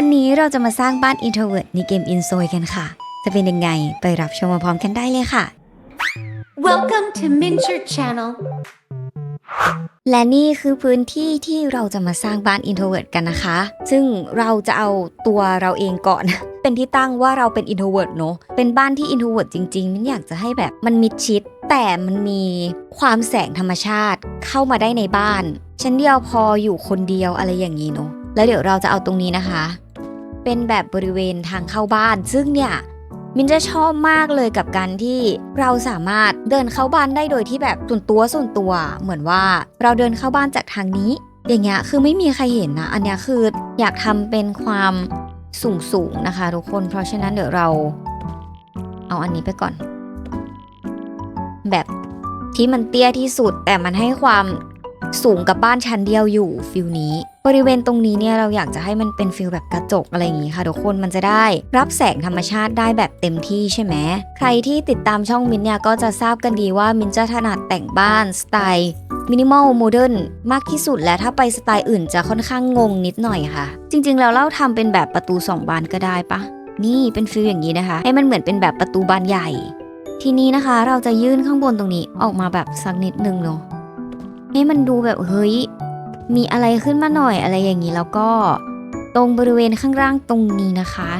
วันนี้เราจะมาสร้างบ้าน Introvert ในเกม i n s o y กันค่ะ จะเป็นยังไงไปรับชมพร้อมๆกันได้เลยค่ะ Welcome to Mincher Channel. และนี่คือพื้นที่ที่เราจะมาสร้างบ้าน Introvert กันนะคะ ซึ่งเราจะเอาตัวเราเองก่อน เป็นที่ตั้งว่าเราเป็น Introvert เนอะเป็นบ้านที่ Introvert จริงๆมันอยากจะให้แบบมันมิดชิด แต่มันมีความแสงธรรมชาติเข้ามาได้ในบ้าน ชั้นเดียวพออยู่คนเดียวอะไรอย่างนี้เนอะแล้วเดี๋ยวเราจะเอาตรงนี้นะคะ เป็นแบบบริเวณทางเข้าบ้าน ซึ่งเนี่ยมินจะชอบมากเลยกับการที่เราสามารถเดินเข้าบ้านได้โดยที่แบบส่วนตัวส่วนตัว เหมือนว่าเราเดินเข้าบ้านจากทางนี้ อย่างเงี้ยคือไม่มีใครเห็นนะ อันเนี้ยคืออยากทำเป็นความสูงสูงนะคะ ทุกคน เพราะฉะนั้นเดี๋ยวเรา เอาอันนี้ไปก่อน แบบที่มันเตี้ยที่สุดแต่มันให้ความ สูงกับบ้านชั้นเดียวอยู่ฟิลนี้ บริเวณตรงนี้เนี่ยเราอยากจะให้มันเป็นฟิลแบบกระจกอะไรอย่างงี้ค่ะทุกคนมันจะได้ รับแสงธรรมชาติได้แบบเต็มที่ใช่ไหมใครที่ติดตามช่องมินเนี่ยก็จะทราบกันดีว่ามินจะถนัดแต่งบ้านสไตล์มินิมอลโมเดิร์นมากที่สุดและถ้าไปสไตล์อื่นจะค่อนข้างงงนิดหน่อยค่ะ จริงๆ แล้วเราทำเป็นแบบประตูสองบานก็ได้ปะนี่เป็นฟิลอย่างนี้นะคะ ให้มันเหมือนเป็นแบบประตูบานใหญ่ ทีนี้นะคะเราจะยื่นข้างบนตรงนี้ออกมาแบบสักนิดนึงเนาะ ให้มันดูแบบเฮ้ย มีอะไรขึ้นมาหน่อยอะไรอย่างนี้แล้วก็ตรงบริเวณข้างล่างตรงนี้นะคะ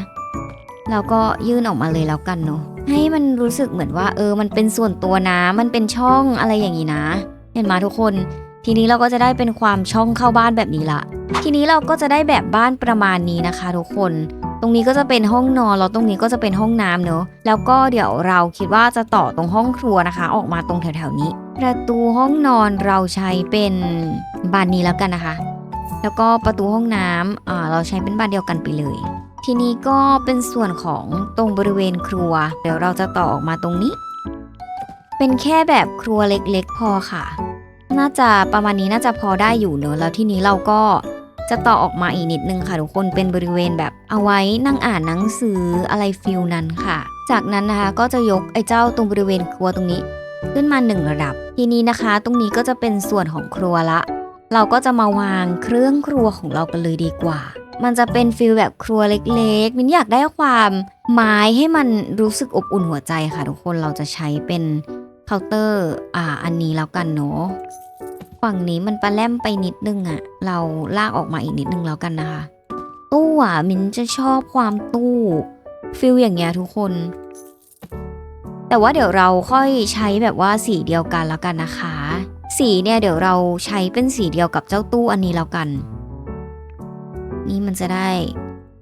เราก็ยื่นออกมาเลยแล้วกันเนาะให้มันรู้สึกเหมือนว่า เออ มันเป็นส่วนตัวนะมันเป็นช่องอะไรอย่างนี้นะ เห็นมาทุกคน ทีนี้เราก็จะได้เป็นความช่องเข้าบ้านแบบนี้ละทีนี้เราก็จะได้แบบบ้านประมาณนี้นะคะ ทุกคน ตรงนี้ก็จะเป็นห้องนอนแล้วตรงนี้ก็จะเป็นห้องน้ำเนอะแล้วก็เดี๋ยวเราคิดว่าจะต่อตรงห้องครัวนะคะ ออกมาตรงแถวๆนี้ ประตูห้องนอนเราใช้เป็นบานนี้แล้วกันนะคะ แล้วก็ประตูห้องน้ำเราใช้เป็นบานเดียวกันไปเลย ทีนี้ก็เป็นส่วนของตรงบริเวณครัว เดี๋ยวเราจะต่อออกมาตรงนี้ เป็นแค่แบบครัวเล็กๆพอค่ะ น่าจะประมาณนี้น่าจะพอได้อยู่เนอะแล้วทีนี้เราก็จะต่อออกมาอีกนิดนึงค่ะทุกคนเป็นบริเวณแบบเอาไว้นั่งอ่านหนังสืออะไรฟิลนั้นค่ะ จากนั้นนะคะก็จะยกไอ้เจ้าตรงบริเวณครัวตรงนี้ ขึ้นมาหนึ่งระดับ ทีนี้นะคะ ตรงนี้ก็จะเป็นส่วนของครัวละ เราก็จะมาวางเครื่องครัวของเรากันเลยดีกว่า มันจะเป็นฟิลแบบครัวเล็กๆมินอยากได้ความไม้ให้มันรู้สึกอบอุ่นหัวใจค่ะทุกคนเราจะใช้เป็นเคาน์เตอร์อ่าอันนี้แล้วกันเนาะฝั่งนี้มันปลาแลมไปนิดนึงอะเราลากออกมาอีกนิดนึงแล้วกันนะคะ ตู้อะมินจะชอบความตู้ฟิลอย่างเงี้ยทุกคน แต่ว่าเดี๋ยวเราค่อยใช้แบบว่าสีเดียวกันแล้วกันนะคะ สีเนี่ยเดี๋ยวเราใช้เป็นสีเดียวกับเจ้าตู้อันนี้แล้วกัน นี่มันจะได้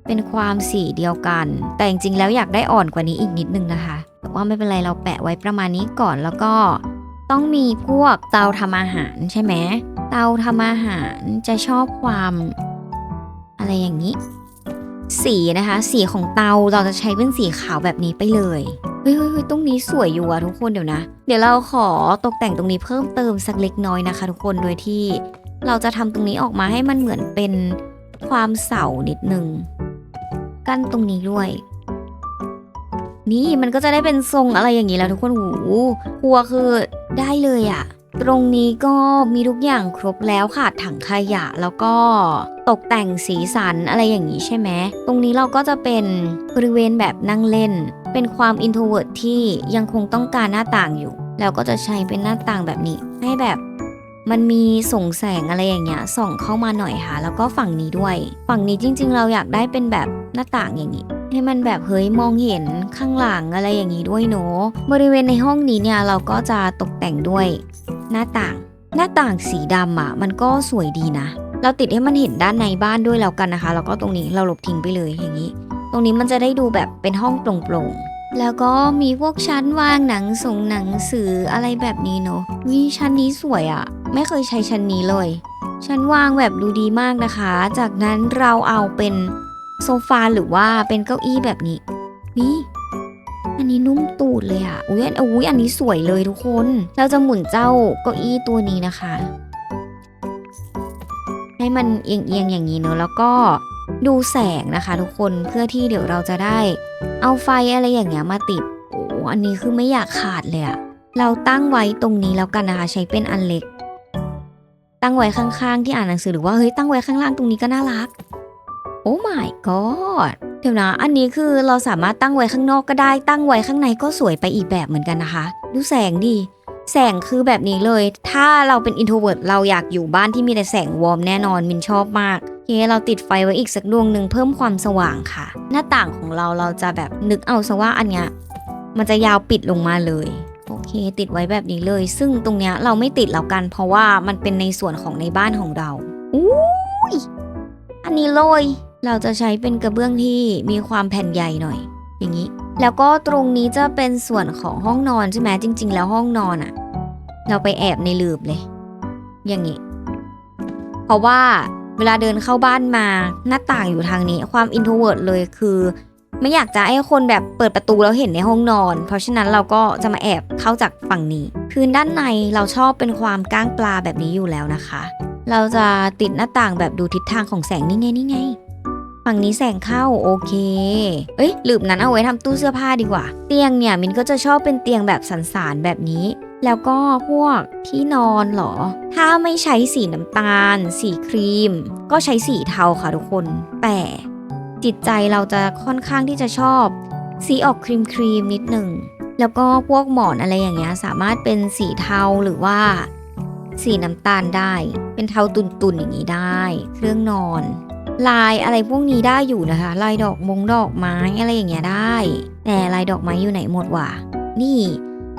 เป็นความสีเดียวกัน แต่จริงๆแล้วอยากได้อ่อนกว่านี้อีกนิดนึงนะคะ แต่ว่าไม่เป็นไรเราแปะไว้ประมาณนี้ก่อนแล้วก็ต้องมีพวกเตาทำอาหารใช่ไหมเตาทำอาหารจะชอบความอะไรอย่างนี้ สีนะคะ สีของเตาเราจะใช้เป็นสีขาวแบบนี้ไปเลย เฮ้ยเฮ้ยเฮ้ยตรงนี้สวยอยู่อะทุกคนเดี๋ยวนะ เดี๋ยวเราขอตกแต่งตรงนี้เพิ่มเติมสักเล็กน้อยนะคะ ทุกคนโดยที่เราจะทำตรงนี้ออกมาให้มันเหมือนเป็นความเสานิดนึงกั้นตรงนี้ด้วย นี่มันก็จะได้เป็นทรงอะไรอย่างนี้แล้วทุกคนหูครัวคือได้เลยอะตรงนี้ก็มีทุกอย่างครบแล้วค่ะถังขยะแล้วก็ตกแต่งสีสันอะไรอย่างนี้ใช่ไหมตรงนี้เราก็จะเป็นบริเวณแบบนั่งเล่น เป็นความอินโทรเวิร์ที่ยังคงต้องการหน้าต่างอยู่ แล้วก็จะใช้เป็นหน้าต่างแบบนี้ ให้แบบมันมีส่งแสงอะไรอย่างเงี้ยส่องเข้ามาหน่อยค่ะ แล้วก็ฝั่งนี้ด้วย ฝั่งนี้จริง ๆ เราอยากได้เป็นแบบหน้าต่างอย่างนี้ให้มันแบบเฮ้ยมองเห็นข้างหลังอะไรอย่างนี้ด้วยเนาะบริเวณในห้องนี้เนี่ยเราก็จะตกแต่งด้วยหน้าต่าง หน้าต่างสีดำอะ มันก็สวยดีนะ เราติดให้มันเห็นด้านในบ้านด้วยแล้วกันนะคะ แล้วก็ตรงนี้เราหลบทิ้งไปเลยอย่างนี้ ตรงนี้มันจะได้ดูแบบเป็นห้องโปร่งๆ แล้วก็มีพวกชั้นวางหนังส่งหนังสืออะไรแบบนี้เนาะวิชั้นนี้สวยอะ่ะ ไม่เคยใช้ชั้นนี้เลย ชั้นวางแบบดูดีมากนะคะ จากนั้นเราเอาเป็นโซฟาหรือว่าเป็นเก้าอี้แบบนี้นี่อันนี้นุ่มตูดเลยอะอุ้ยอันอุ้ยอันนี้สวยเลยทุกคน เราจะหมุนเจ้าเก้าอี้ตัวนี้นะคะ ให้มันเอียงๆอย่างนี้เนอะแล้วก็ ดูแสงนะคะ ทุกคนเพื่อที่เดี๋ยวเราจะได้ เอาไฟอะไรอย่างเงี้ยมาติดโอ้อันนี้คือไม่อยากขาดเลยอะเราตั้งไว้ตรงนี้แล้วกันนะคะใช้เป็นอันเล็ก ตั้งไว้ข้างๆ ที่อ่านหนังสือหรือว่าเฮ้ยตั้งไว้ข้างล่างตรงนี้ก็น่ารัก โอ้ my god เดี๋ยวนะ อันนี้คือเราสามารถตั้งไว้ข้างนอกก็ได้ ตั้งไว้ข้างในก็สวยไปอีกแบบเหมือนกันนะคะ ดูแสงดิแสงคือแบบนี้เลย ถ้าเราเป็น introvert เราอยากอยู่บ้านที่มีแต่แสงวอร์มแน่นอนมินชอบมาก โอเคเราติดไฟไว้อีกสักดวงหนึ่งเพิ่มความสว่างค่ะ หน้าต่างของเราเราจะแบบนึกเอาซะว่าอันเนี้ยมันจะยาวปิดลงมาเลยโอเค ติดไว้แบบนี้เลย ซึ่งตรงเนี้ยเราไม่ติดแล้วกัน เพราะว่ามันเป็นในส่วนของในบ้านของเราอุ้ยอันนี้เลยเราจะใช้เป็นกระเบื้องที่มีความแผ่นใหญ่หน่อย อย่างนี้ แล้วก็ตรงนี้จะเป็นส่วนของห้องนอนใช่ไหมจริง ๆ แล้วห้องนอนอะเราไปแอบในหลืบเลย อย่างนี้ เพราะว่า เวลาเดินเข้าบ้านมาหน้าต่างอยู่ทางนี้ ความอินโทรเวิร์ดเลยคือ ไม่อยากจะให้คนแบบเปิดประตูแล้วเห็นในห้องนอน เพราะฉะนั้นเราก็จะมาแอบเข้าจากฝั่งนี้พื้นด้านในเราชอบเป็นความก้างปลาแบบนี้อยู่แล้วนะคะ เราจะติดหน้าต่างแบบดูทิศทางของแสงนี่ไงนี่ไงฝั่งนี้แสงเข้าโอเค เอ้ยลืมนั้นเอาไว้ทำตู้เสื้อผ้าดีกว่า เตียงเนี่ยมินก็จะชอบเป็นเตียงแบบสันสานแบบนี้ แล้วก็พวกที่นอนเหรอ ถ้าไม่ใช้สีน้ำตาล สีครีม ก็ใช้สีเทาค่ะทุกคน แต่จิตใจเราจะค่อนข้างที่จะชอบ สีออกครีมครีมนิดหนึ่ง แล้วก็พวกหมอนอะไรอย่างเงี้ยสามารถเป็นสีเทาหรือว่า สีน้ำตาลได้ เป็นเทาตุนๆอย่างนี้ได้ เครื่องนอน ลายอะไรพวกนี้ได้อยู่นะคะ ลายดอกมงดอกไม้อะไรอย่างเงี้ยได้แต่ลายดอกไม้อยู่ไหนหมดวะนี่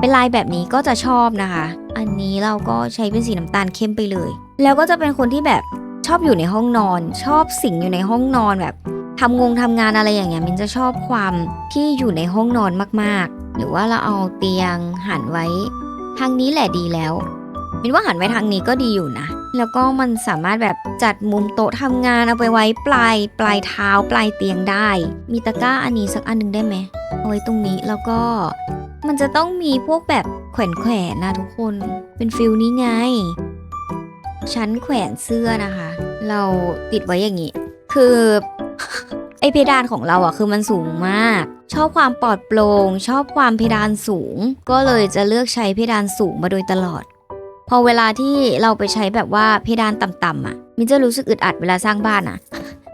เป็นลายแบบนี้ก็จะชอบนะคะ อันนี้เราก็ใช้เป็นสีน้ำตาลเข้มไปเลย แล้วก็จะเป็นคนที่แบบชอบอยู่ในห้องนอน ชอบสิ่งอยู่ในห้องนอนแบบทำงงทำงานอะไรอย่างเงี้ยมินจะชอบความที่อยู่ในห้องนอนมากๆ หรือว่าเราเอาเตียงหันไว้ ทางนี้แหละดีแล้วมินว่าหันไว้ทางนี้ก็ดีอยู่นะ แล้วก็มันสามารถแบบจัดมุมโต๊ะทำงานเอาไปไว้ปลายปลายเท้าปลายเตียงได้ มีตะกร้าอันนี้สักอันหนึงได้ไหมเอาไว้ตรงนี้แล้วก็ มันจะต้องมีพวกแบบแขวนแขวนๆนะทุกคน เป็นฟิลนี้ไง ชั้นแขวนเสื้อนะคะ เราติดไว้อย่างนี้ คือไอเพดานของเราอะคือมันสูงมาก ชอบความปลอดโปร่งชอบความเพดานสูง ก็เลยจะเลือกใช้เพดานสูงมาโดยตลอด พอเวลาที่เราไปใช้แบบว่าเพดานต่ำๆอะมินจะรู้สึกอึดอัดเวลาสร้างบ้านอะ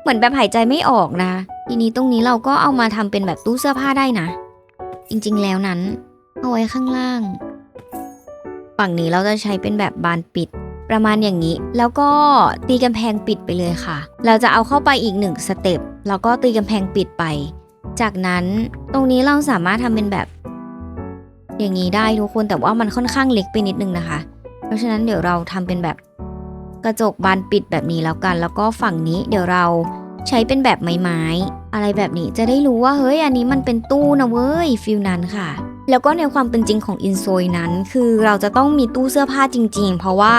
เหมือนแบบหายใจไม่ออกนะ ทีนี้ตรงนี้เราก็เอามาทำเป็นแบบตู้เสื้อผ้าได้นะ จริงๆแล้วนั้น เอาไว้ข้างล่าง ฝั่งนี้เราจะใช้เป็นแบบบานปิดประมาณอย่างนี้ แล้วก็ตีกำแพงปิดไปเลยค่ะ เราจะเอาเข้าไปอีกหนึ่งสเต็ปแล้วก็ตีกำแพงปิดไป จากนั้นตรงนี้เราสามารถทำเป็นแบบ อย่างนี้ได้ทุกคนแต่ว่ามันค่อนข้างเล็กไปนิดนึงนะคะ เพราะฉะนั้นเดี๋ยวเราทำเป็นแบบกระจกบานปิดแบบนี้แล้วกัน แล้วก็ฝั่งนี้เดี๋ยวเรา ใช้เป็นแบบไม้ๆอะไรแบบนี้จะได้รู้ว่าเฮ้ยอันนี้มันเป็นตู้นะเว้ยฟิลนั้นค่ะ แล้วก็ในความเป็นจริงของอินโซยนั้น คือเราจะต้องมีตู้เสื้อผ้าจริง ๆ เพราะว่า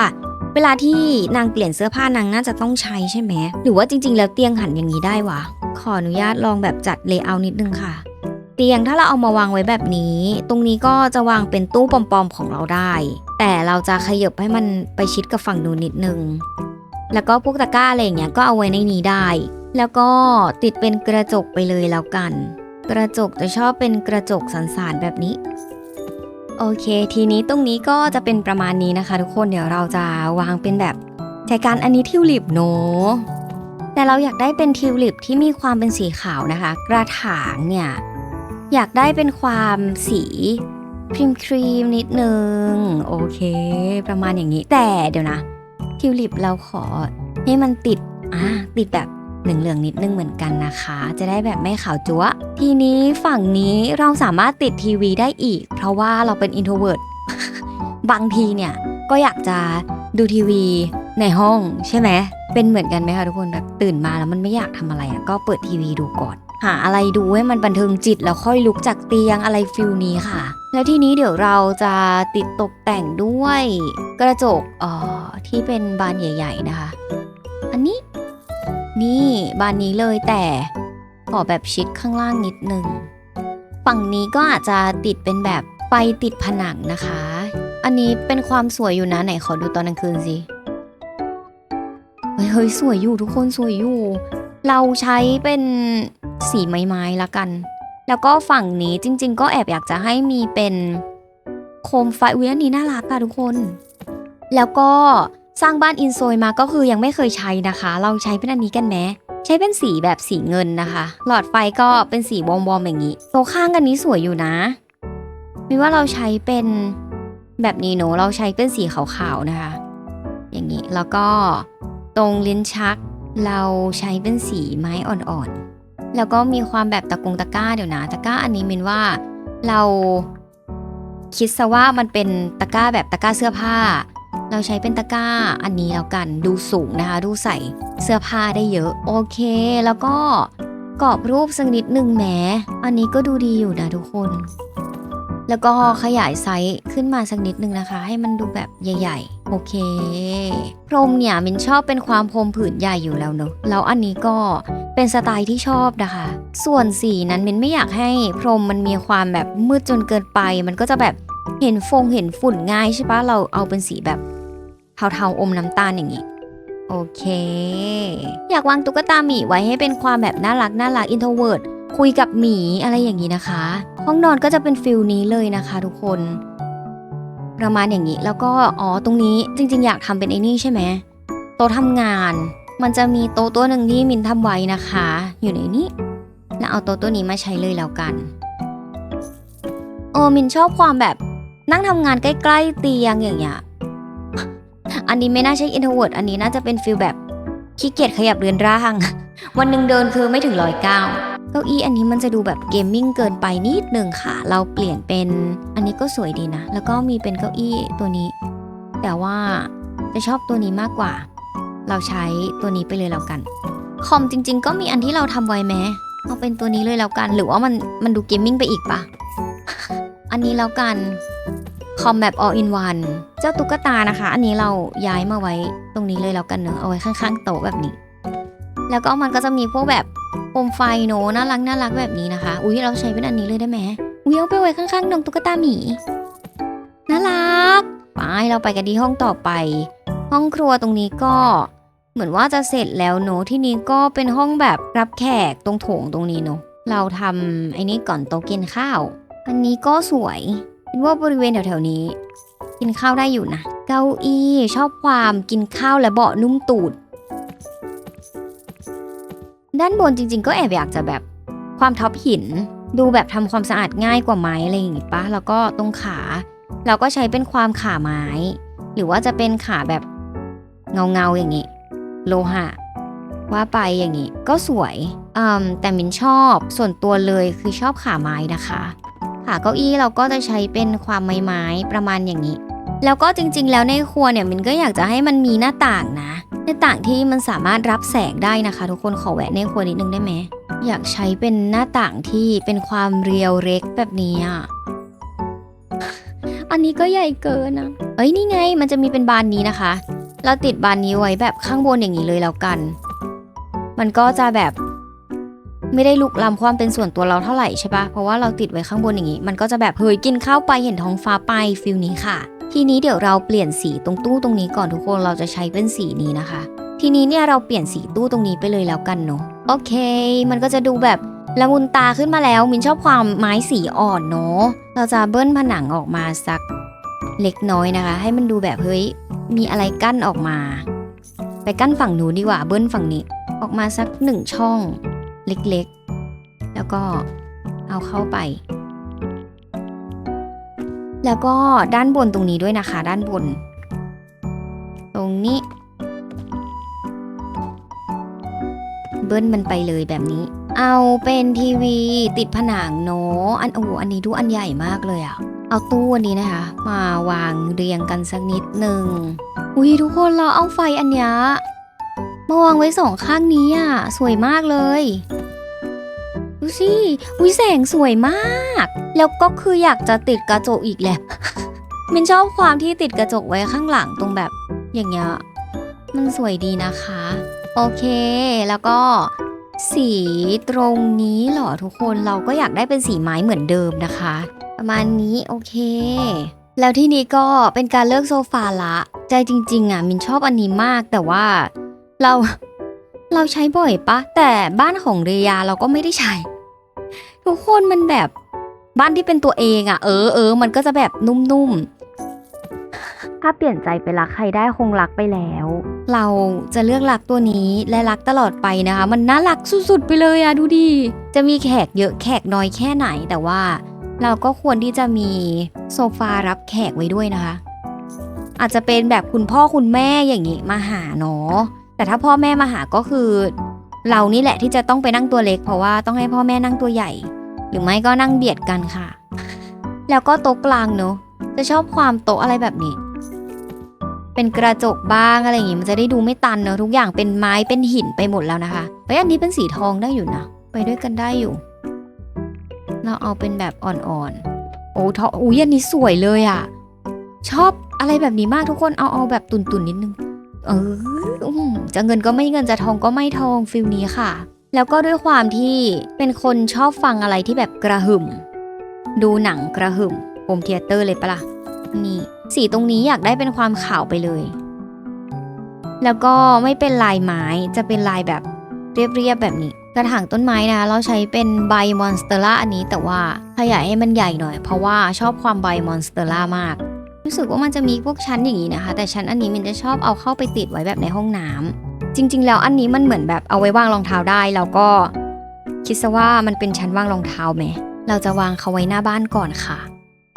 เวลาที่นางเปลี่ยนเสื้อผ้านางน่าจะต้องใช้ใช่ไหมหรือว่าจริง ๆ แล้วเตียงหันอย่างนี้ได้วะขออนุญาตลองแบบจัดเลเยอร์นิดนึงค่ะ เตียงถ้าเราเอามาวางไว้แบบนี้ ตรงนี้ก็จะวางเป็นตู้ปลอมๆของเราได้ แต่เราจะขยับให้มันไปชิดกับฝั่งนู้นนิดนึง แล้วก็พวกตะกร้าอะไรอย่างเงี้ยก็เอาไว้ในนี้ได้ แล้วก็ติดเป็นกระจกไปเลยแล้วกัน กระจกจะชอบเป็นกระจกสันๆแบบนี้โอเค ทีนี้ตรงนี้ก็จะเป็นประมาณนี้นะคะ ทุกคนเดี๋ยวเราจะวางเป็นแบบใช้การอันนี้ทิวลิปเนแต่เราอยากได้เป็นทิวลิปที่มีความเป็นสีขาวนะคะ กระถางเนี่ยอยากได้เป็นความสีครีมครีมนิดนึงโอเค ประมาณอย่างนี้แต่เดี๋ยวนะทิวลิปเราขอให้มันติดอ่าติดแบบ เหลืองๆนิดนึงเหมือนกันนะคะ จะได้แบบไม่ขาวจั๊วะทีนี้ฝั่งนี้เราสามารถติดทีวีได้อีก เพราะว่าเราเป็น introvert บางทีเนี่ยก็อยากจะดูทีวีในห้องใช่ไหมเป็นเหมือนกันไหมคะทุกคนแบบตื่นมาแล้วมันไม่อยากทำอะไรอะ่ะก็เปิดทีวีดูก่อน หาอะไรดูให้มันบันเทิงจิตแล้วค่อยลุกจากเตียงอะไรฟิลนี้ค่ะ แล้วทีนี้เดี๋ยวเราจะติดตกแต่งด้วยกระจกเอ่อที่เป็นบานใหญ่ ๆนะคะ อันนี้ นี่บานนี้เลยแต่ขอแบบชิดข้างล่างนิดนึง ฝั่งนี้ก็อาจจะติดเป็นแบบไฟติดผนังนะคะ อันนี้เป็นความสวยอยู่นะไหนขอดูตอนกลางคืนสิเฮ้ยสวยอยู่ทุกคนสวยอยู่ เราใช้เป็นสีไม้ๆละกัน แล้วก็ฝั่งนี้จริง ๆ ก็แอบอยากจะให้มีเป็นโคมไฟอุ้ยอันนี้น่ารักอะทุกคน แล้วก็ สร้างบ้านอินโซยมาก็คือยังไม่เคยใช้นะคะ เราใช้เป็นอันนี้กันไหมใช้เป็นสีแบบสีเงินนะคะ หลอดไฟก็เป็นสีวอมๆอย่างนี้โตข้างกันนี้สวยอยู่นะมีว่าเราใช้เป็นแบบนี้เนอะเราใช้เป็นสีขาวๆนะคะ อย่างนี้แล้วก็ตรงลิ้นชักเราใช้เป็นสีไม้อ่อนๆ แล้วก็มีความแบบตะกงตะก้าเดี๋ยวนะ ตะก้าอันนี้มินว่าเราคิดซะว่ามันเป็นตะก้าแบบตะก้าเสื้อผ้า เราใช้เป็นตะกร้าอันนี้แล้วกันดูสูงนะคะ ดูใส่เสื้อผ้าได้เยอะ โอเค แล้วก็กรอบรูปสักนิดหนึ่งแหมอันนี้ก็ดูดีอยู่นะทุกคน แล้วก็ขยายไซส์ขึ้นมาสักนิดนึงนะคะ ให้มันดูแบบใหญ่ ๆ โอเค พรมเนี่ยมินชอบเป็นความพรมผืนใหญ่อยู่แล้วเนอะแล้วอันนี้ก็เป็นสไตล์ที่ชอบนะคะ ส่วนสีนั้นมินไม่อยากให้พรมมันมีความแบบมืดจนเกินไป มันก็จะแบบ เห็นฟงเห็นฝุ่นง่ายใช่ปะเราเอาเป็นสีแบบเทาๆอมน้ำตาลอย่างนี้โอเค อยากวางตุ๊กตาหมีไว้ให้เป็นความแบบน่ารักน่ารักอินโทรเวิร์ดคุยกับหมีอะไรอย่างนี้นะคะ ห้องนอนก็จะเป็นฟิลนี้เลยนะคะทุกคน ประมาณอย่างนี้แล้วก็อ๋อตรงนี้จริง ๆ อยากทำเป็นไอ้นี่ใช่ไหมโต๊ะทำงาน มันจะมีโต๊ะตัวหนึ่งที่มินทำไว้นะคะ อยู่ในนี้ แล้วเอาโต๊ะตัวนี้มาใช้เลยแล้วกันเออมินชอบความแบบ นั่งทำงานใกล้ๆเตียงอย่างเงี้ย อันนี้ไม่น่าใช่ introvert อันนี้น่าจะเป็นฟิลแบบขี้เกียจขยับเรือนร่าง วันหนึ่งเดินคือไม่ถึงร้อยเก้าเก้าอี้อันนี้มันจะดูแบบเกมมิ่งเกินไปนิดนึงค่ะ เราเปลี่ยนเป็นอันนี้ก็สวยดีนะ แล้วก็มีเป็นเก้าอี้ตัวนี้ แต่ว่าจะชอบตัวนี้มากกว่า เราใช้ตัวนี้ไปเลยแล้วกัน คอมจริง ๆ ก็มีอันที่เราทำไว้แม้เอาเป็นตัวนี้เลยแล้วกัน หรือว่ามันมันดูเกมมิ่งไปอีกปะอันนี้แล้วกัน คอมแบบ all in one เจ้าตุ๊กตานะคะ อันนี้เราย้ายมาไว้ตรงนี้เลยแล้วกันเนอะเอาไว้ข้างๆโต๊ะแบบนี้ แล้วก็มันก็จะมีพวกแบบโคมไฟโนน่ารักน่ารักแบบนี้นะคะ อุ้ยเราใช้เป็นอันนี้เลยได้ไหมอุ้ยเอาไปไว้ข้างๆน้องตุ๊กตาหมีน่ารักไปเราไปกันที่ห้องต่อไป ห้องครัวตรงนี้ก็เหมือนว่าจะเสร็จแล้วเนที่นี้ก็เป็นห้องแบบรับแขกตรงโถงตรงนี้เนอะเราทำไอ้นี่ก่อนโต๊ะกินข้าว อันนี้ก็สวย ว่าบริเวณแถวๆนี้ กินข้าวได้อยู่นะ เก้าอี้ชอบความกินข้าวและเบาะนุ่มตูด ด้านบนจริง ๆ ก็แอบอยากจะแบบความท็อปหิน ดูแบบทำความสะอาดง่ายกว่าไม้อะไรอย่างงี้ปะแล้วก็ตรงขา เราก็ใช้เป็นความขาไม้ หรือว่าจะเป็นขาแบบเงาเงาๆอย่างนี้ โลหะ ว่าไปอย่างนี้ ก็สวยอืมแต่มินชอบส่วนตัวเลยคือชอบขาไม้นะคะ ขาเก้าอี้เราก็จะใช้เป็นความไม้ๆประมาณอย่างนี้ แล้วก็จริง ๆ แล้วในครัวเนี่ยมินก็อยากจะให้มันมีหน้าต่างนะ หน้าต่างที่มันสามารถรับแสงได้นะคะ ทุกคนขอแวะในครัวนิดนึงได้ไหมอยากใช้เป็นหน้าต่างที่เป็นความเรียวเล็กแบบนี้อะอันนี้ก็ใหญ่เกินนะเอ้ยนี่ไงมันจะมีเป็นบานนี้นะคะ เราติดบานนี้ไว้แบบข้างบนอย่างนี้เลยแล้วกัน มันก็จะแบบ ไม่ได้ลุกล้ำความเป็นส่วนตัวเราเท่าไหร่ใช่ปะเพราะว่าเราติดไว้ข้างบนอย่างนี้ มันก็จะแบบเฮ้ยกินข้าวไปเห็นท้องฟ้าไปฟิลนี้ค่ะ ทีนี้เดี๋ยวเราเปลี่ยนสีตรงตู้ตรงนี้ก่อนทุกคนเราจะใช้เป็นสีนี้นะคะ ทีนี้เนี่ยเราเปลี่ยนสีตู้ตรงนี้ไปเลยแล้วกันเนาะโอเค มันก็จะดูแบบละมุนตาขึ้นมาแล้วมินชอบความไม้สีอ่อนเนาะเราจะเบิ้ลผนังออกมาสักเล็กน้อยนะคะ ให้มันดูแบบเฮ้ยมีอะไรกั้นออกมา ไปกั้นฝั่งหนูดีกว่าเบิ้ลฝั่งนี้ออกมาสักหนึ่งช่อง เล็กๆ แล้วก็เอาเข้าไป แล้วก็ด้านบนตรงนี้ด้วยนะคะ ด้านบน ตรงนี้ เบิ้ลมันไปเลยแบบนี้ เอาเป็นทีวีติดผนังเนาะอันโอ้อันนี้ดูอันใหญ่มากเลยอะเอาตู้อันนี้นะคะ มาวางเรียงกันสักนิดหนึ่งอุ้ยทุกคนเราเอาไฟอันเนี้ย มาวางไว้สองข้างนี้อะ สวยมากเลย ดูสิอุ้ยแสงสวยมาก แล้วก็คืออยากจะติดกระจกอีกแหละมินชอบความที่ติดกระจกไว้ข้างหลังตรงแบบอย่างเงี้ย มันสวยดีนะคะ โอเค แล้วก็สีตรงนี้เหรอทุกคน เราก็อยากได้เป็นสีไม้เหมือนเดิมนะคะ ประมาณนี้โอเค แล้วที่นี้ก็เป็นการเลือกโซฟาละ ใจจริงๆอะมินชอบอันนี้มากแต่ว่า เราเราใช้บ่อยปะแต่บ้านของเรียาเราก็ไม่ได้ใช้ ทุกคนมันแบบบ้านที่เป็นตัวเองอะ่ะ เออเออมันก็จะแบบนุ่มถ้าเปลี่ยนใจไปรักใครได้คงรักไปแล้ว เราจะเลือกรักตัวนี้และรักตลอดไปนะคะ มันน่ารักสุดๆไปเลยอะดูดิจะมีแขกเยอะแขกน้อยแค่ไหนแต่ว่า เราก็ควรที่จะมีโซฟารับแขกไว้ด้วยนะคะ อาจจะเป็นแบบคุณพ่อคุณแม่อย่างนี้มาหาเนาะ แต่ถ้าพ่อแม่มาหาก็คือ เรานี่แหละที่จะต้องไปนั่งตัวเล็ก เพราะว่าต้องให้พ่อแม่นั่งตัวใหญ่ หรือไม่ก็นั่งเบียดกันค่ะ แล้วก็โต๊ะกลางเนาะจะชอบความโต๊ะอะไรแบบนี้ เป็นกระจกบ้างอะไรอย่างงี้มันจะได้ดูไม่ตันเนอะทุกอย่างเป็นไม้เป็นหินไปหมดแล้วนะคะเฮ้ยอันนี้เป็นสีทองได้อยู่นะไปด้วยกันได้อยู่ เราเอาเป็นแบบอ่อนๆโอ้ทออุ้ยอันนี้สวยเลยอะ่ะ ชอบอะไรแบบนี้มากทุกคนเอาเอาแบบตุนๆนิดนึง เออจะเงินก็ไม่เงินจะทองก็ไม่ทองฟิลนี้ค่ะ แล้วก็ด้วยความที่เป็นคนชอบฟังอะไรที่แบบกระหึ่ม ดูหนังกระหึ่มโฮมเทเตอร์เลยปะล่ะนี่ สีตรงนี้อยากได้เป็นความขาวไปเลย แล้วก็ไม่เป็นลายไม้จะเป็นลายแบบเรียบๆแบบนี้ กระถางต้นไม้นะ เราใช้เป็นใบมอนสเตอร่าอันนี้แต่ว่าขยายให้มันใหญ่หน่อย เพราะว่าชอบความใบมอนสเตอร่ามาก รู้สึกว่ามันจะมีพวกชั้นอย่างนี้นะคะ แต่ชั้นอันนี้มันจะชอบเอาเข้าไปติดไว้แบบในห้องน้ำจริง ๆ แล้วอันนี้มันเหมือนแบบเอาไว้วางรองเท้าได้ แล้วก็คิดซะว่ามันเป็นชั้นวางรองเท้าไหมเราจะวางเขาไว้หน้าบ้านก่อนค่ะ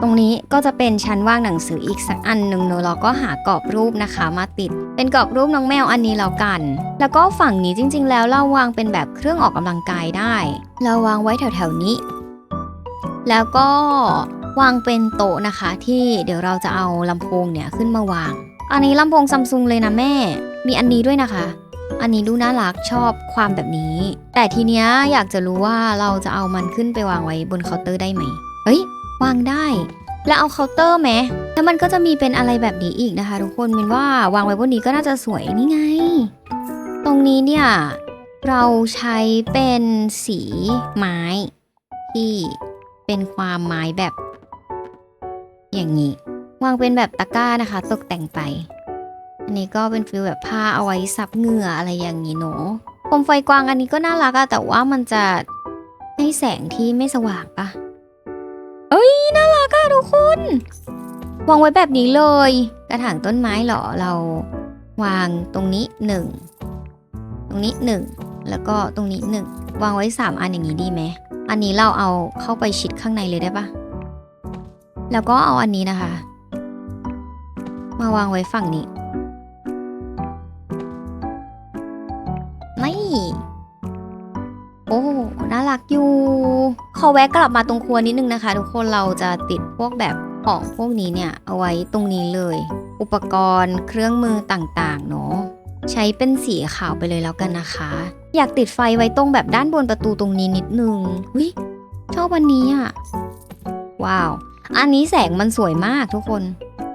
ตรงนี้ก็จะเป็นชั้นว่างหนังสืออีกสักอันหนึ่งเนอะเราก็หากรอบรูปนะคะมาติด เป็นกรอบรูปน้องแมวอันนี้แล้วกัน แล้วก็ฝั่งนี้จริง ๆ แล้วเราวางเป็นแบบเครื่องออกกำลังกายได้ เราวางไว้แถวๆนี้ แล้วก็ วางเป็นโต๊ะนะคะ ที่เดี๋ยวเราจะเอาลำโพงเนี่ยขึ้นมาวาง อันนี้ลำโพงซัมซุงเลยนะแม่ มีอันนี้ด้วยนะคะ อันนี้ดูน่ารักชอบความแบบนี้ แต่ทีเนี้ยอยากจะรู้ว่าเราจะเอามันขึ้นไปวางไว้บนเคาน์เตอร์ได้ไหมเฮ้ยวางได้ แล้วเอาเคาน์เตอร์ไหมแล้วมันก็จะมีเป็นอะไรแบบนี้อีกนะคะ ทุกคนมินว่าวางไว้บนนี้ก็น่าจะสวยนี่ไง ตรงนี้เนี่ยเราใช้เป็นสีไม้ที่เป็นความไม้แบบ อย่างนี้ วางเป็นแบบตะกร้านะคะ ตกแต่งไป อันนี้ก็เป็นฟิลแบบผ้าเอาไว้ซับเหงื่ออะไรอย่างนี้เนาะโคมไฟกวางอันนี้ก็น่ารักอะแต่ว่ามันจะให้แสงที่ไม่สว่างปะเอ้ยน่ารักอะทุกคนวางไว้แบบนี้เลย กระถางต้นไม้เหรอเราวางตรงนี้หนึ่งตรงนี้หนึ่งแล้วก็ตรงนี้หนึ่งวางไว้สามอันอย่างนี้ดีไหมอันนี้เราเอาเข้าไปชิดข้างในเลยได้ปะ แล้วก็เอาอันนี้นะคะ มาวางไว้ฝั่งนี้ไม่โอ้น่ารักอยู่ขอแวะกลับมาตรงครัวนิดนึงนะคะ ทุกคนเราจะติดพวกแบบของพวกนี้เนี่ย เอาไว้ตรงนี้เลย อุปกรณ์เครื่องมือต่างๆ เนาะใช้เป็นสีขาวไปเลยแล้วกันนะคะ อยากติดไฟไว้ตรงแบบด้านบนประตูตรงนี้นิดนึงวิชอบวันนี้อะว้าว อันนี้แสงมันสวยมากทุกคน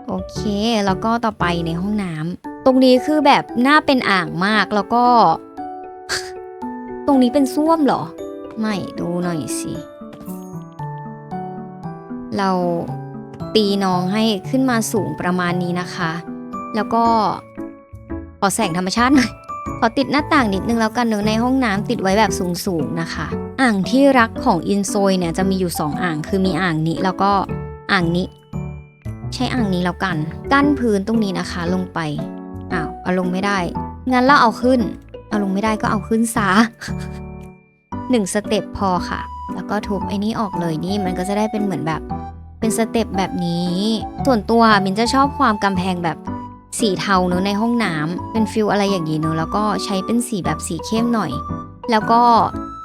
โอเค แล้วก็ต่อไปในห้องน้ำตรงนี้คือแบบน่าเป็นอ่างมากแล้วก็ ตรงนี้เป็นส้วมเหรอ ไม่ดูหน่อยสิ เราตีน้องให้ขึ้นมาสูงประมาณนี้นะคะ แล้วก็ขอแสงธรรมชาติหน่อยขอติดหน้าต่างนิดนึงแล้วกันเนอในห้องน้ำติดไว้แบบสูงๆนะคะ อ่างที่รักของอินโซยเนี่ยจะมีอยู่ 2 อ่าง คือมีอ่างนี้แล้วก็อ่างนี้ ใช้อ่างนี้แล้วกัน กั้นพื้นตรงนี้นะคะลงไปอ้าวเอาลงไม่ได้ งั้นเราเอาขึ้น เอาลงไม่ได้ก็เอาขึ้นซะหนึ่งสเต็ปพอค่ะ แล้วก็ทุบไอ้นี่ออกเลยนี่มันก็จะได้เป็นเหมือนแบบ เป็นสเต็ปแบบนี้ ส่วนตัวมินจะชอบความกำแพงแบบสีเทาเนอะในห้องน้ำเป็นฟิลอะไรอย่างนี้เนอะแล้วก็ใช้เป็นสีแบบสีเข้มหน่อย แล้วก็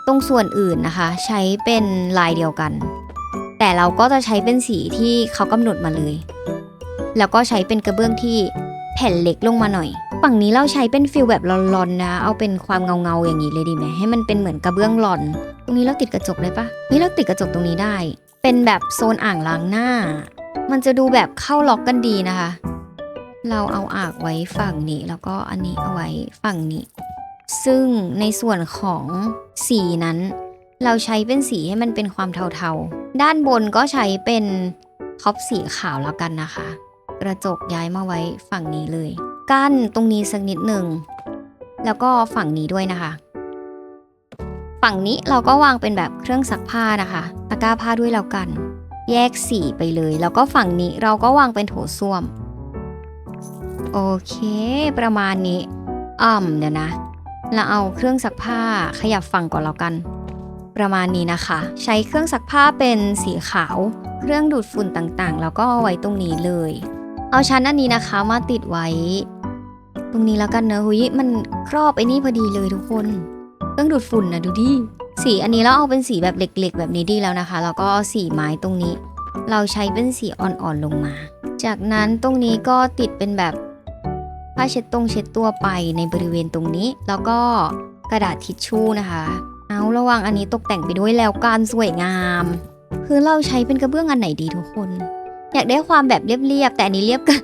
ตรงส่วนอื่นนะคะ ใช้เป็นลายเดียวกัน แต่เราก็จะใช้เป็นสีที่เขากำหนดมาเลย แล้วก็ใช้เป็นกระเบื้องที่แผ่นเล็กลงมาหน่อย ฝั่งนี้เราใช้เป็นฟิลแบบลอนๆนะ เอาเป็นความเงาๆอย่างนี้เลยดีไหมให้มันเป็นเหมือนกระเบื้องหลอน ตรงนี้เราติดกระจกได้ปะเฮ้ยเราติดกระจกตรงนี้ได้ เป็นแบบโซนอ่างล้างหน้า มันจะดูแบบเข้าล็อกกันดีนะคะ เราเอาอ่างไว้ฝั่งนี้แล้วก็อันนี้เอาไว้ฝั่งนี้ ซึ่งในส่วนของสีนั้น เราใช้เป็นสีให้มันเป็นความเทาๆ ด้านบนก็ใช้เป็นท็อปสีขาวแล้วกันนะคะ กระจกย้ายมาไว้ฝั่งนี้เลย กั้นตรงนี้สักนิดหนึ่ง แล้วก็ฝั่งนี้ด้วยนะคะ ฝั่งนี้เราก็วางเป็นแบบเครื่องซักผ้านะคะ ตะกร้าผ้าด้วยแล้วกัน แยกสีไปเลย แล้วก็ฝั่งนี้เราก็วางเป็นโถส้วม โอเค ประมาณนี้อ่อมเดี๋ยวนะ เราเอาเครื่องซักผ้าขยับฝั่งก่อนแล้วกัน ประมาณนี้นะคะ ใช้เครื่องซักผ้าเป็นสีขาว เครื่องดูดฝุ่นต่างๆ แล้วก็เอาไว้ตรงนี้เลย เอาชั้นอันนี้นะคะมาติดไว้ ตรงนี้แล้วกันเนอะหุยมันครอบไอ้นี่พอดีเลยทุกคน เครื่องดูดฝุ่นนะดูดิสีอันนี้เราเอาเป็นสีแบบเหล็กๆ แบบนี้ดีแล้วนะคะ แล้วก็สีไม้ตรงนี้ เราใช้เป็นสีอ่อนๆลงมา จากนั้นตรงนี้ก็ติดเป็นแบบ ผ้าเช็ดตรงเช็ดตัวไปในบริเวณตรงนี้ แล้วก็กระดาษทิชชู่นะคะ เอาระวังอันนี้ตกแต่งไปด้วยแล้วการสวยงาม คือเราใช้เป็นกระเบื้องอันไหนดีทุกคน อยากได้ความแบบเรียบๆแต่อันนี้เรียบเกิน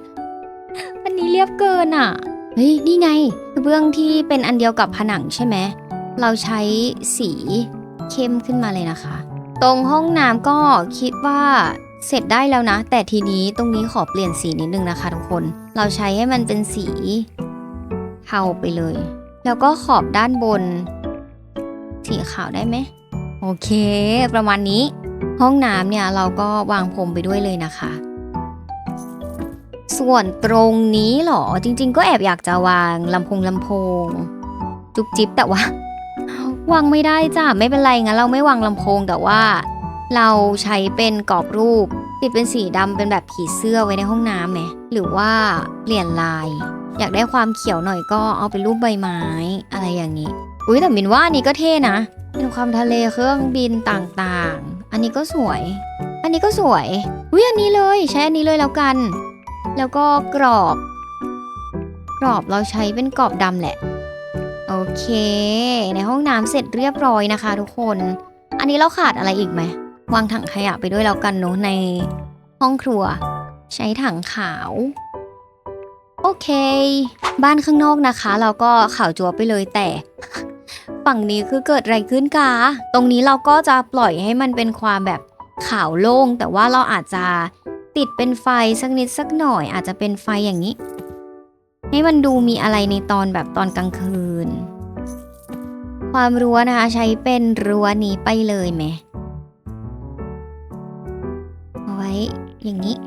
อันนี้เรียบเกินอะเฮ้ยนี่ไงกระเบื้องที่เป็นอันเดียวกับผนังใช่ไหมเราใช้สีเข้มขึ้นมาเลยนะคะ ตรงห้องน้ำก็คิดว่า เสร็จได้แล้วนะ แต่ทีนี้ตรงนี้ขอเปลี่ยนสีนิดนึงนะคะทุกคน เราใช้ให้มันเป็นสีเทาไปเลย แล้วก็ขอบด้านบน สีขาวได้ไหมโอเค ประมาณนี้ ห้องน้ำเนี่ยเราก็วางพรมไปด้วยเลยนะคะ ส่วนตรงนี้หรอจริง ๆ ก็แอบอยากจะวางลำโพงลำโพง จุบจิบแต่ว่าวางไม่ได้จ้ะไม่เป็นไรงั้นเราไม่วางลำโพงแต่ว่า เราใช้เป็นกรอบรูปติดเป็นสีดำเป็นแบบผีเสื้อไว้ในห้องน้ำไหมหรือว่าเปลี่ยนลาย อยากได้ความเขียวหน่อยก็เอาเป็นรูปใบไม้อะไรอย่างนี้อุ้ยแต่มินว่านนี้ก็เท่นะเป็นความทะเลเครื่องบินต่างๆ อันนี้ก็สวย อันนี้ก็สวยอุ้ยอันนี้เลยใช้อันนี้เลยแล้วกัน แล้วก็กรอบ กรอบเราใช้เป็นกรอบดำแหละโอเค ในห้องน้ำเสร็จเรียบร้อยนะคะ ทุกคน อันนี้เราขาดอะไรอีกไหม วางถังขยะไปด้วยแล้วกันเนอะในห้องครัว ใช้ถังขาว โอเค บ้านข้างนอกนะคะ เราก็ขาวจัวไปเลยแต่ ฝั่งนี้คือเกิดอะไรขึ้นกาตรงนี้เราก็จะปล่อยให้มันเป็นความแบบขาวโล่ง แต่ว่าเราอาจจะติดเป็นไฟสักนิดสักหน่อย อาจจะเป็นไฟอย่างนี้ ให้มันดูมีอะไรในตอนแบบตอนกลางคืน ความรั้วนะคะใช้เป็นรั้วนี้ไปเลยไหม อย่างนี้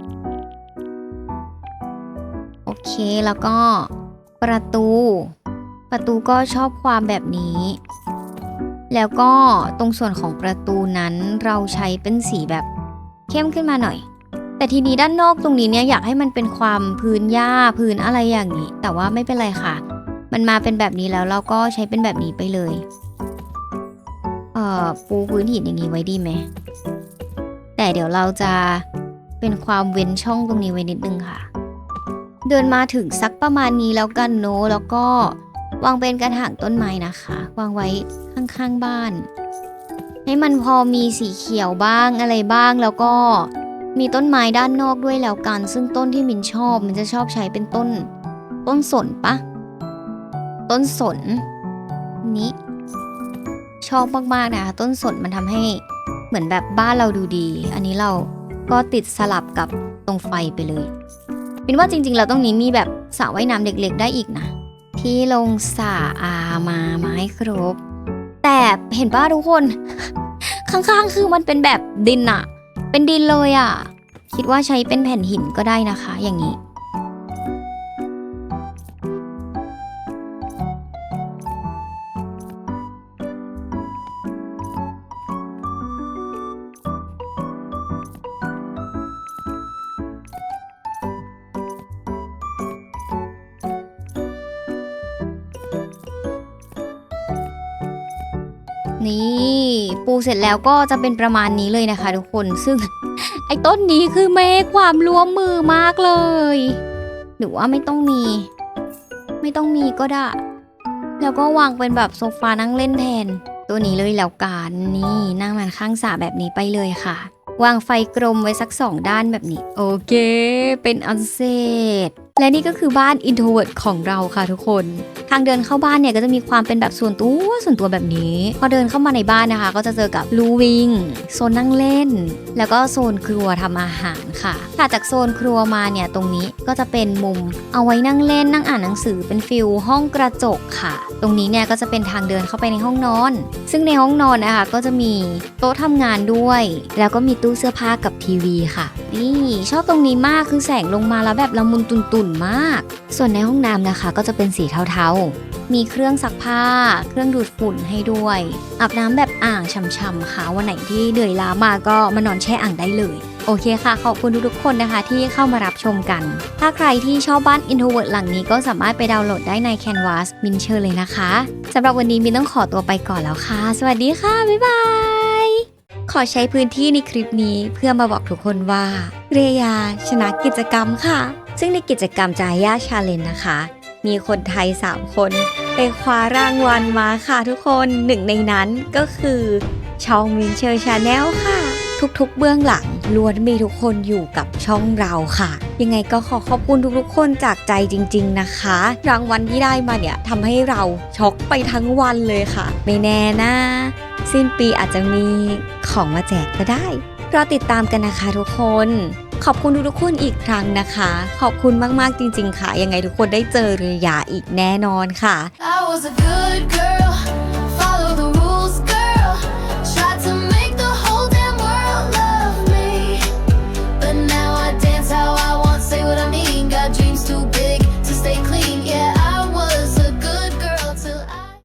โอเคแล้วก็ประตู ประตูก็ชอบความแบบนี้ แล้วก็ตรงส่วนของประตูนั้นเราใช้เป็นสีแบบเข้มขึ้นมาหน่อย แต่ทีนี้ด้านนอกตรงนี้เนี่ยอยากให้มันเป็นความพื้นหญ้าพื้นอะไรอย่างนี้ แต่ว่าไม่เป็นไรค่ะ มันมาเป็นแบบนี้แล้วเราก็ใช้เป็นแบบนี้ไปเลยเอ่อปูพื้นหินอย่างนี้ไว้ดีไหม แต่เดี๋ยวเราจะ เป็นความเว้นช่องตรงนี้ไว้นิดนึงค่ะ เดินมาถึงสักประมาณนี้แล้วกันโนแล้วก็วางเป็นกระถางต้นไม้นะคะ วางไว้ข้างๆบ้าน ให้มันพอมีสีเขียวบ้างอะไรบ้างแล้วก็มีต้นไม้ด้านนอกด้วยแล้วกัน ซึ่งต้นที่มินชอบมันจะชอบใช้เป็นต้น ต้นสนปะต้นสนนี้ ชอบมากๆนะคะต้นสนมันทำให้เหมือนแบบบ้านเราดูดี อันนี้เรา ก็ติดสลับกับตรงไฟไปเลยเป็นว่าจริงๆ เราต้องนี้มีแบบสระว่ายน้ำเล็กๆ ได้อีกนะ ที่ลงสระอามาไม้ครบ แต่เห็นป้าทุกคน ข้างๆ คือมันเป็นแบบดินอะเป็นดินเลยอะคิดว่าใช้เป็นแผ่นหินก็ได้นะคะ อย่างนี้ นี่ปูเสร็จแล้วก็จะเป็นประมาณนี้เลยนะคะทุกคนซึ่ง ไอ้ต้นนี้คือไม่ให้ความร่วมมือมากเลย หรือว่าไม่ต้องมี ไม่ต้องมีก็ได้ แล้วก็วางเป็นแบบโซฟานั่งเล่นแทน ตัวนี้เลยแล้วกันนี่นั่งมันข้างสระแบบนี้ไปเลยค่ะ วางไฟกลมไว้สักสองด้านแบบนี้ โอเค เป็นอันเสร็จและนี่ก็คือบ้าน introvert ของเราค่ะทุกคนางเดินเข้าบ้านเนี่ยก็จะมีความเป็นแบบส่วนตัวส่วนตัวแบบนี้ พอเดินเข้ามาในบ้านนะคะ ก็จะเจอกับลูวิงโซนนั่งเล่น แล้วก็โซนครัวทำอาหารค่ะถัดจากโซนครัวมาเนี่ยตรงนี้ก็จะเป็นมุมเอาไว้นั่งเล่นนั่งอ่านหนังสือเป็นฟิลห้องกระจกค่ะ ตรงนี้เนี่ยก็จะเป็นทางเดินเข้าไปในห้องนอน ซึ่งในห้องนอนนะคะก็จะมีโต๊ะทำงานด้วย แล้วก็มีตู้เสื้อผ้ากับทีวีค่ะ นี่ชอบตรงนี้มากคือแสงลงมาแล้วแบบละมุนตุ่นๆมาก ส่วนในห้องน้ำนะคะ ก็จะเป็นสีเทาๆมีเครื่องซักผ้า เครื่องดูดฝุ่นให้ด้วย อาบน้ำแบบอ่างช่ำๆค่ะ วันไหนที่เหนื่อยล้ามาก็มานอนแช่อ่างได้เลย โอเคค่ะ ขอบคุณทุกๆคนนะคะที่เข้ามารับชมกัน ถ้าใครที่ชอบบ้าน Introvert หลังนี้ก็สามารถไปดาวน์โหลดได้ใน Canvas มินเชอร์เลยนะคะสำหรับวันนี้มินต้องขอตัวไปก่อนแล้วค่ะ สวัสดีค่ะ บ๊ายบาย ขอใช้พื้นที่ในคลิปนี้เพื่อมาบอกทุกคนว่าเรยาชนะกิจกรรมค่ะ ซึ่งในกิจกรรมจายาชาเลนนะคะ มีคนไทย 3 คน ไปคว้ารางวัลมาค่ะทุกคนหนึ่งในนั้นก็คือช่องมินเชอร์ชาแนลค่ะ ทุกๆ เบื้องหลังล้วนมีทุกคนอยู่กับช่องเราค่ะ ยังไงก็ขอขอบคุณทุกๆ คนจากใจจริง ๆนะคะ รางวัลที่ได้มาเนี่ยทำให้เราช็อกไปทั้งวันเลยค่ะ ไม่แน่นะ สิ้นปีอาจจะมีของมาแจกก็ได้รอติดตามกันนะคะทุกคน ขอบคุณทุกๆคนอีกครั้งนะคะ ขอบคุณมากๆจริง ๆ ค่ะ ยังไงทุกคนได้เจอเรียาอีกแน่นอนค่ะ I was a good girl follow the rules